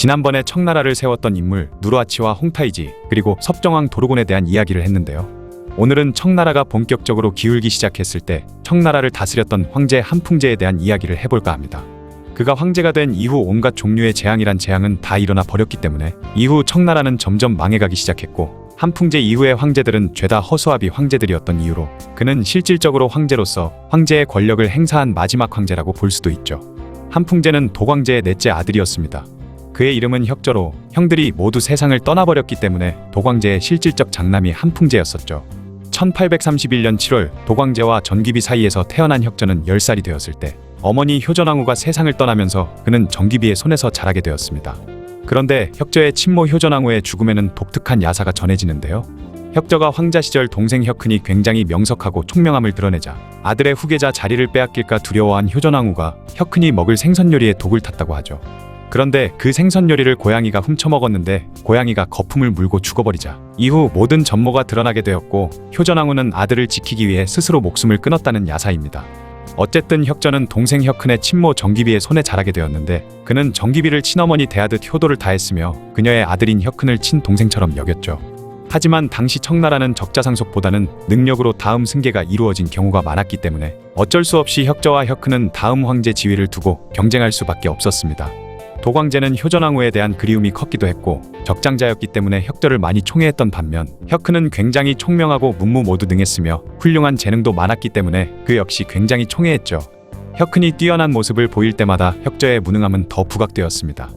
지난번에 청나라를 세웠던 인물 누르하치와 홍타이지 그리고 섭정왕 도르곤에 대한 이야기를 했는데요. 오늘은 청나라가 본격적으로 기울기 시작했을 때 청나라를 다스렸던 황제 한풍제에 대한 이야기를 해볼까 합니다. 그가 황제가 된 이후 온갖 종류의 재앙이란 재앙은 다 일어나 버렸기 때문에 이후 청나라는 점점 망해가기 시작했고 한풍제 이후의 황제들은 죄다 허수아비 황제들이었던 이유로 그는 실질적으로 황제로서 황제의 권력을 행사한 마지막 황제라고 볼 수도 있죠. 한풍제는 도광제의 넷째 아들이었습니다. 그의 이름은 혁저로 형들이 모두 세상을 떠나버렸기 때문에 도광제의 실질적 장남이 한풍제였었죠. 1831년 7월 도광제와 전기비 사이에서 태어난 혁저는 10살이 되었을 때 어머니 효전왕후가 세상을 떠나면서 그는 전기비의 손에서 자라게 되었습니다. 그런데 혁저의 친모 효전왕후의 죽음에는 독특한 야사가 전해지는데요. 혁저가 황자 시절 동생 혁흔이 굉장히 명석하고 총명함을 드러내자 아들의 후계자 자리를 빼앗길까 두려워한 효전왕후가 혁흔이 먹을 생선 요리에 독을 탔다고 하죠. 그런데 그 생선 요리를 고양이가 훔쳐먹었는데 고양이가 거품을 물고 죽어버리자 이후 모든 전모가 드러나게 되었고 효전왕후는 아들을 지키기 위해 스스로 목숨을 끊었다는 야사입니다. 어쨌든 혁전은 동생 혁흔의 친모 정기비의 손에 자라게 되었는데 그는 정기비를 친어머니 대하듯 효도를 다했으며 그녀의 아들인 혁흔을 친동생처럼 여겼죠. 하지만 당시 청나라는 적자상속보다는 능력으로 다음 승계가 이루어진 경우가 많았기 때문에 어쩔 수 없이 혁저와 혁흔은 다음 황제 지위를 두고 경쟁할 수밖에 없었습니다. 도광제는 효전왕후에 대한 그리움이 컸기도 했고 적장자였기 때문에 혁저를 많이 총애했던 반면 혁흔은 굉장히 총명하고 문무 모두 능했으며 훌륭한 재능도 많았기 때문에 그 역시 굉장히 총애했죠. 혁흔이 뛰어난 모습을 보일 때마다 혁저의 무능함은 더 부각되었습니다.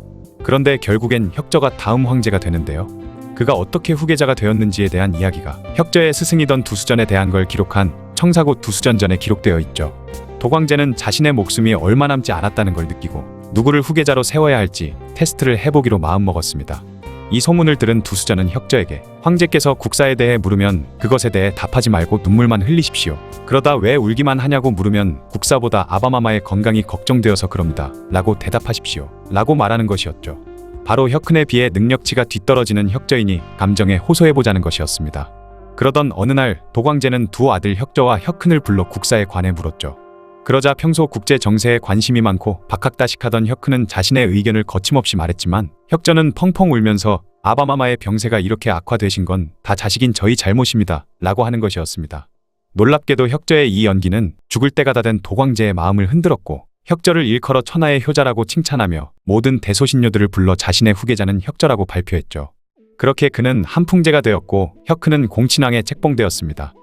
그런데 결국엔 혁저가 다음 황제가 되는데요. 그가 어떻게 후계자가 되었는지에 대한 이야기가 혁저의 스승이던 두수전에 대한 걸 기록한 청사고 두수전전에 기록되어 있죠. 도광제는 자신의 목숨이 얼마 남지 않았다는 걸 느끼고 누구를 후계자로 세워야 할지 테스트를 해보기로 마음먹었습니다. 이 소문을 들은 두수전은 혁저에게 황제께서 국사에 대해 물으면 그것에 대해 답하지 말고 눈물만 흘리십시오. 그러다 왜 울기만 하냐고 물으면 국사보다 아바마마의 건강이 걱정되어서 그럽니다. 라고 대답하십시오. 라고 말하는 것이었죠. 바로 혁흔에 비해 능력치가 뒤떨어지는 혁저이니 감정에 호소해보자는 것이었습니다. 그러던 어느 날 도광제는 두 아들 혁저와 혁흔을 불러 국사에 관해 물었죠. 그러자 평소 국제 정세에 관심이 많고 박학다식하던 혁흔은 자신의 의견을 거침없이 말했지만 혁전은 펑펑 울면서 아바마마의 병세가 이렇게 악화되신 건 다 자식인 저희 잘못입니다. 라고 하는 것이었습니다. 놀랍게도 혁저의 이 연기는 죽을 때가 다 된 도광제의 마음을 흔들었고 혁저를 일컬어 천하의 효자라고 칭찬하며 모든 대소신료들을 불러 자신의 후계자는 혁저라고 발표했죠. 그렇게 그는 한풍제가 되었고 혁흔은 공친왕에 책봉되었습니다.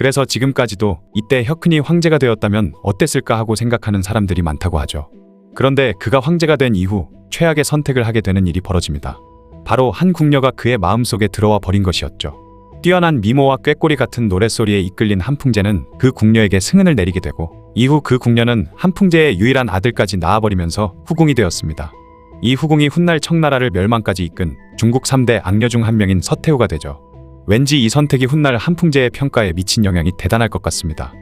그래서 지금까지도 이때 혁흔이 황제가 되었다면 어땠을까 하고 생각하는 사람들이 많다고 하죠. 그런데 그가 황제가 된 이후 최악의 선택을 하게 되는 일이 벌어집니다. 바로 한 궁녀가 그의 마음속에 들어와 버린 것이었죠. 뛰어난 미모와 꾀꼬리 같은 노랫소리에 이끌린 한풍제는 그 궁녀에게 승은을 내리게 되고 이후 그 궁녀는 한풍제의 유일한 아들까지 낳아버리면서 후궁이 되었습니다. 이 후궁이 훗날 청나라를 멸망까지 이끈 중국 3대 악녀 중 한 명인 서태후가 되죠. 왠지 이 선택이 훗날 한풍제의 평가에 미친 영향이 대단할 것 같습니다.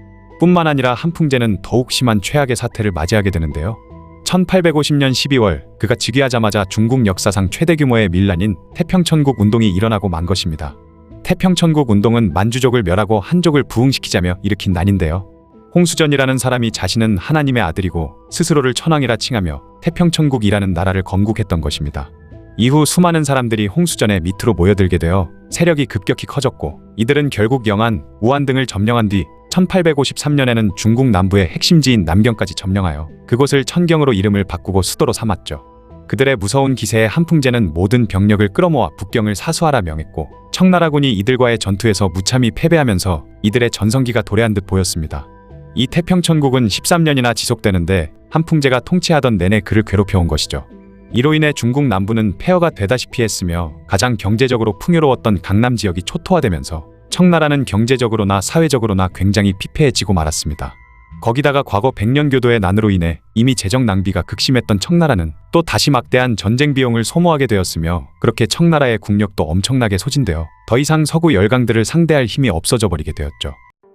뿐만 아니라 한풍제는 더욱 심한 최악의 사태를 맞이하게 되는데요. 1850년 12월 그가 즉위하자마자 중국 역사상 최대 규모의 밀란인 태평천국 운동이 일어나고 만 것입니다. 태평천국 운동은 만주족을 멸하고 한족을 부흥시키자며 일으킨 난인데요. 홍수전이라는 사람이 자신은 하나님의 아들이고 스스로를 천왕이라 칭하며 태평천국이라는 나라를 건국했던 것입니다. 이후 수많은 사람들이 홍수전의 밑으로 모여들게 되어 세력이 급격히 커졌고 이들은 결국 영안, 우한 등을 점령한 뒤 1853년에는 중국 남부의 핵심지인 남경까지 점령하여 그곳을 천경으로 이름을 바꾸고 수도로 삼았죠. 그들의 무서운 기세에 한풍제는 모든 병력을 끌어모아 북경을 사수하라 명했고 청나라군이 이들과의 전투에서 무참히 패배하면서 이들의 전성기가 도래한 듯 보였습니다. 이 태평천국은 13년이나 지속되는데 한풍제가 통치하던 내내 그를 괴롭혀온 것이죠. 이로 인해 중국 남부는 폐허가 되다시피 했으며 가장 경제적으로 풍요로웠던 강남 지역이 초토화되면서 청나라는 경제적으로나 사회적으로나 굉장히 피폐해지고 말았습니다. 거기다가 과거 백년교도의 난으로 인해 이미 재정 낭비가 극심했던 청나라는 또 다시 막대한 전쟁 비용을 소모하게 되었으며 그렇게 청나라의 국력도 엄청나게 소진되어 더 이상 서구 열강들을 상대할 힘이 없어져 버리게 되었죠.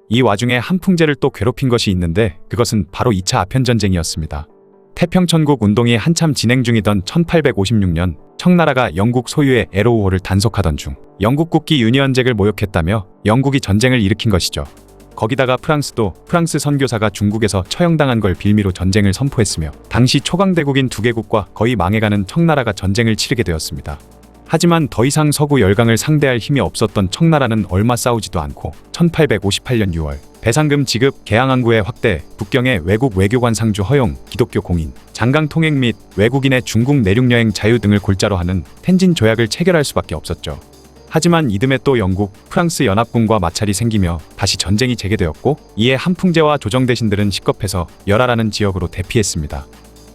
이 와중에 한풍제를 또 괴롭힌 것이 있는데 그것은 바로 2차 아편전쟁이었습니다. 태평천국 운동이 한참 진행 중이던 1856년 청나라가 영국 소유의 에로우호를 단속하던 중 영국 국기 유니언잭을 모욕했다며 영국이 전쟁을 일으킨 것이죠. 거기다가 프랑스도 프랑스 선교사가 중국에서 처형당한 걸 빌미로 전쟁을 선포했으며 당시 초강대국인 두 개국과 거의 망해가는 청나라가 전쟁을 치르게 되었습니다. 하지만 더 이상 서구 열강을 상대할 힘이 없었던 청나라는 얼마 싸우지도 않고 1858년 6월 배상금 지급 개항항구의 확대, 북경의 외국 외교관 상주 허용, 기독교 공인, 장강 통행 및 외국인의 중국 내륙 여행 자유 등을 골자로 하는 텐진 조약을 체결할 수밖에 없었죠. 하지만 이듬해 또 영국, 프랑스 연합군과 마찰이 생기며 다시 전쟁이 재개되었고 이에 한풍제와 조정 대신들은 식겁해서 열하라는 지역으로 대피했습니다.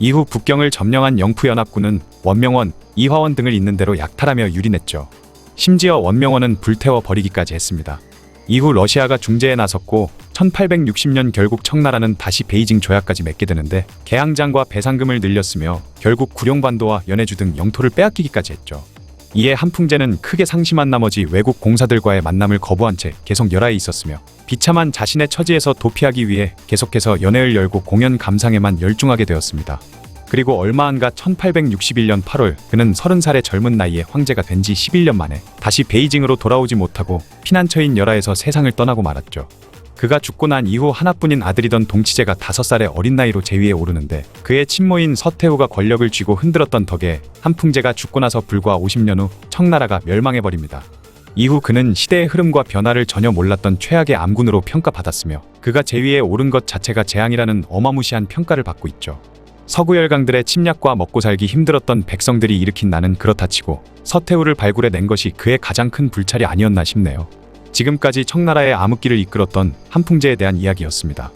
이후 북경을 점령한 영푸연합군은 원명원, 이화원 등을 있는 대로 약탈하며 유린했죠. 심지어 원명원은 불태워 버리기까지 했습니다. 이후 러시아가 중재에 나섰고 1860년 결국 청나라는 다시 베이징 조약까지 맺게 되는데 개항장과 배상금을 늘렸으며 결국 구룡반도와 연해주 등 영토를 빼앗기기까지 했죠. 이에 한풍제는 크게 상심한 나머지 외국 공사들과의 만남을 거부한 채 계속 열하에 있었으며 비참한 자신의 처지에서 도피하기 위해 계속해서 연회를 열고 공연 감상에만 열중하게 되었습니다. 그리고 얼마 안가 1861년 8월 그는 30살의 젊은 나이에 황제가 된 지 11년 만에 다시 베이징으로 돌아오지 못하고 피난처인 열하에서 세상을 떠나고 말았죠. 그가 죽고 난 이후 하나뿐인 아들이던 동치제가 5살의 어린 나이로 제위에 오르는데 그의 친모인 서태후가 권력을 쥐고 흔들었던 덕에 한풍제가 죽고 나서 불과 50년 후 청나라가 멸망해버립니다. 이후 그는 시대의 흐름과 변화를 전혀 몰랐던 최악의 암군으로 평가받았으며 그가 제위에 오른 것 자체가 재앙이라는 어마무시한 평가를 받고 있죠. 서구 열강들의 침략과 먹고 살기 힘들었던 백성들이 일으킨 나는 그렇다 치고 서태후를 발굴해 낸 것이 그의 가장 큰 불찰이 아니었나 싶네요. 지금까지 청나라의 암흑기를 이끌었던 한풍제에 대한 이야기였습니다.